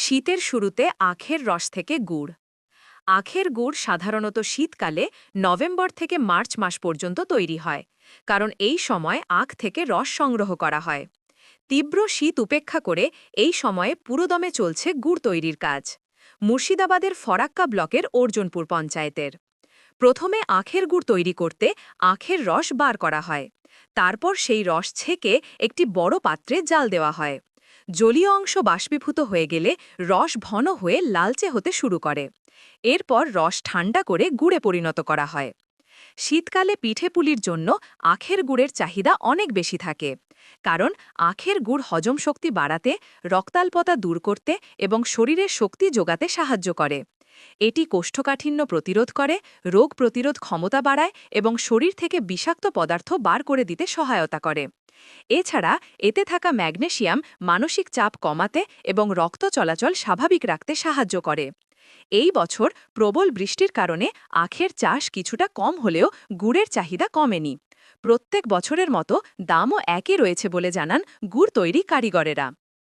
শীতের শুরুতে আখের রস থেকে গুড়। আখের গুড় সাধারণত শীতকালে নভেম্বর থেকে মার্চ মাস পর্যন্ত তৈরি হয়, কারণ এই সময় আখ থেকে রস সংগ্রহ করা হয়। তীব্র শীত উপেক্ষা করে এই সময়ে পুরোদমে চলছে গুড় তৈরির কাজ। মুর্শিদাবাদের ফরাক্কা ব্লকের অর্জুনপুর পঞ্চায়েতের। প্রথমে আখের গুড় তৈরি করতে আখের রস বার করা হয়। তারপর সেই রস ছেঁকে একটি বড় পাত্রে জাল দেওয়া হয়। জলীয় অংশ বাষ্পীভূত হয়ে গেলে রস ঘন হয়ে লালচে হতে শুরু করে। এরপর রস ঠান্ডা করে গুড়ে পরিণত করা হয়। শীতকালে পিঠে পুলির জন্য আখের গুড়ের চাহিদা অনেক বেশি থাকে, কারণ আখের গুড় হজম শক্তি বাড়াতে, রক্তাল্পতা দূর করতে এবং শরীরের শক্তি যোগাতে সাহায্য করে। এটি কোষ্ঠকাঠিন্য প্রতিরোধ করে, রোগ প্রতিরোধ ক্ষমতা বাড়ায় এবং শরীর থেকে বিষাক্ত পদার্থ বার করে দিতে সহায়তা করে। এছাড়া এতে থাকা ম্যাগনেশিয়াম মানসিক চাপ কমাতে এবং রক্ত চলাচল স্বাভাবিক রাখতে সাহায্য করে। এই বছর প্রবল বৃষ্টির কারণে আখের চাষ কিছুটা কম হলেও গুড়ের চাহিদা কমেনি। প্রত্যেক বছরের মতো দামও একই রয়েছে বলে জানান গুড় তৈরি কারিগরেরা।